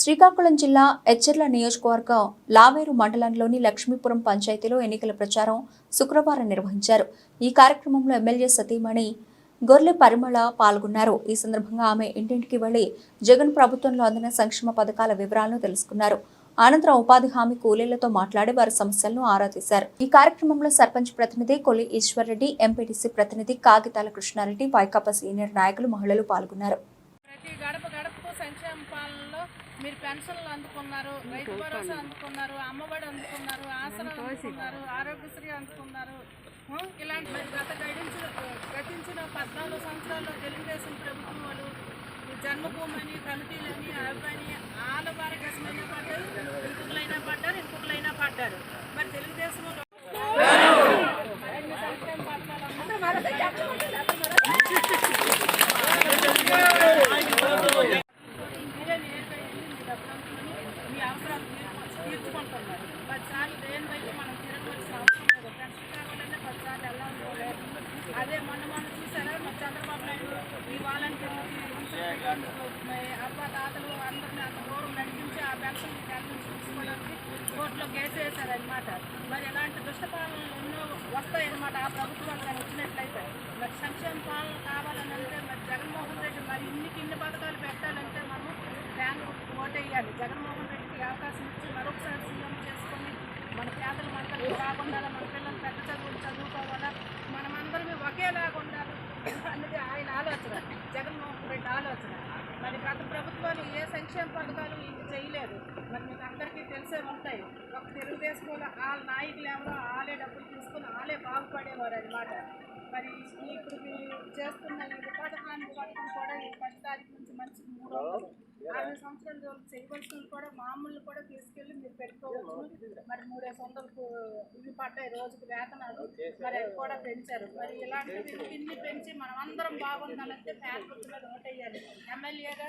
శ్రీకాకుళం జిల్లా ఎచ్చెర్ల నియోజకవర్గ లావేరు మండలంలోని లక్ష్మీపురం పంచాయతీలో ఎన్నికల ప్రచారం శుక్రవారం నిర్వహించారు. ఈ కార్యక్రమంలో ఎమ్మెల్యే సతీమణి గొర్లె పరిమళ పాల్గొన్నారు. ఈ సందర్భంగా ఆమె ఇంటింటికి వెళ్ళి జగన్ ప్రభుత్వంలో అందిన సంక్షేమ పథకాల వివరాలను తెలుసుకున్నారు. అనంతరం ఉపాధి హామీ కూలీలతో మాట్లాడి వారి సమస్యలను ఆరా తీశారు. ఈ కార్యక్రమంలో సర్పంచ్ ప్రతినిధి కొలి ఈశ్వర్రెడ్డి ఎంపీటీసీ ప్రతినిధి కాగితాల కృష్ణారెడ్డి వైకాపా సీనియర్ నాయకులు మహిళలు పాల్గొన్నారు. ప్రతి గడప గడపకు సంక్షేమ పాలనలో మీరు పెన్షన్లు అందుకున్నారు రైతు భరోసా అందుకున్నారు అమ్మఒడి అందుకున్నారు ఆసనాలు అందుకున్నారు ఆరోగ్యశ్రీ అందుకున్నారు ఇలాంటి గత గడించిన గతించిన పద్నాలుగు సంవత్సరాల్లో తెలుగుదేశం ప్రభుత్వం వాళ్ళు ఈ జన్మభూమని కమిటీలని అవని ఆల భారతదేశమైనా పడ్డారు ఇంకొకలైనా పడ్డారు ఇంకొకలైనా పడ్డారు. మరి తెలుగుదేశం వాళ్ళు మరిన్ని సంక్షేమ పథకాలు మీరే నేరుగా వెళ్ళి మీ డబ్బులు అందుకొని మీ అవసరాలు తీర్చు- తీర్చుకుంటున్నారు పదిసార్లు దేని వైపు మనం తిరగవలసిన అవసరం లేదు పెన్షన్ కావాలంటే పదిసార్లు వెళ్ళాలనుకోలేదు అదే మొన్న మొన్న చూసారా మన చంద్రబాబు నాయుడు ఈ వాలంటీర్లకి అబ్బా తాతలు అందరినీ అంత దూరం నడిపించి ఆ పెన్షన్ తీసుకోవడానికి కోర్టులో కేసు వేశారనమాట మరి ఇలాంటి దుష్టపాలనలు ఎన్నో వస్తాయన్నమాట ఆ ప్రభుత్వాలు కానీ వచ్చినట్లయితే. మరి సంక్షేమ పాలన కావాలని అంటే మరి జగన్మోహన్ రెడ్డి మరి ఇన్నికి ఇన్ని పథకాలు పెట్టాలంటే మనం బ్యాంకు ఓటేయాలి. జగన్మోహన్ రెడ్డికి అవకాశం ఇచ్చి మరొకసారి సీఎం చేసుకొని మన పేదల మందరికి బాగుండాలి మన పిల్లలు పెద్ద చదువులు చదువుకోవాలా? మనమందరం ఒకేలాగా ఉండాలి అన్నది ఆయన ఆలోచన. జగన్మోహన్ రెడ్డి ఆలోచన. మరి గత ప్రభుత్వాలు ఏ సంక్షేమ పథకాలు ఇది చేయలేదు. మరి మీకు అందరికీ తెలిసే ఉంటాయి. ఒక తెలుగుదేశం వాళ్ళ వాళ్ళ నాయకులు ఎవరో వాళ్ళే డబ్బులు తీసుకుని వాళ్ళే బాగుపడేవారు అనమాట మరి ఇప్పుడు మీరు చేస్తున్న ఈ ఉపాధి పథకం కూడా ఈ పది తారీఖు నుంచి మంచి మూడు వందలు అరవై చేయవలసినవి కూడా మామూలు కూడా తీసుకెళ్ళి మీరు పెట్టుకోవచ్చు. మరి మూడేసి వందలకు ఇవి పడ్డాయి రోజుకి వేతనాలు. మరి అవి కూడా పెంచారు. మరి ఇలాంటివి ఇన్ని పెంచి మనం అందరం బాగుండాలంటే ఫ్యాన్ గుర్తు మీద ఓటేయాలి. ఎమ్మెల్యేగా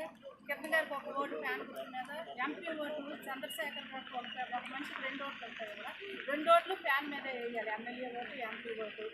కింద గారికి ఒక ఓటు ఫ్యాన్ గుర్తు మీద ఎంపీ ఓట్లు చంద్రశేఖర్ గారికి ఒక ఒక మనిషికి రెండు ఓట్లు ఉంటాయి కదా. రెండు ఓట్లు ఫ్యాన్ మీద వేయాలి. MLA vote MP vote.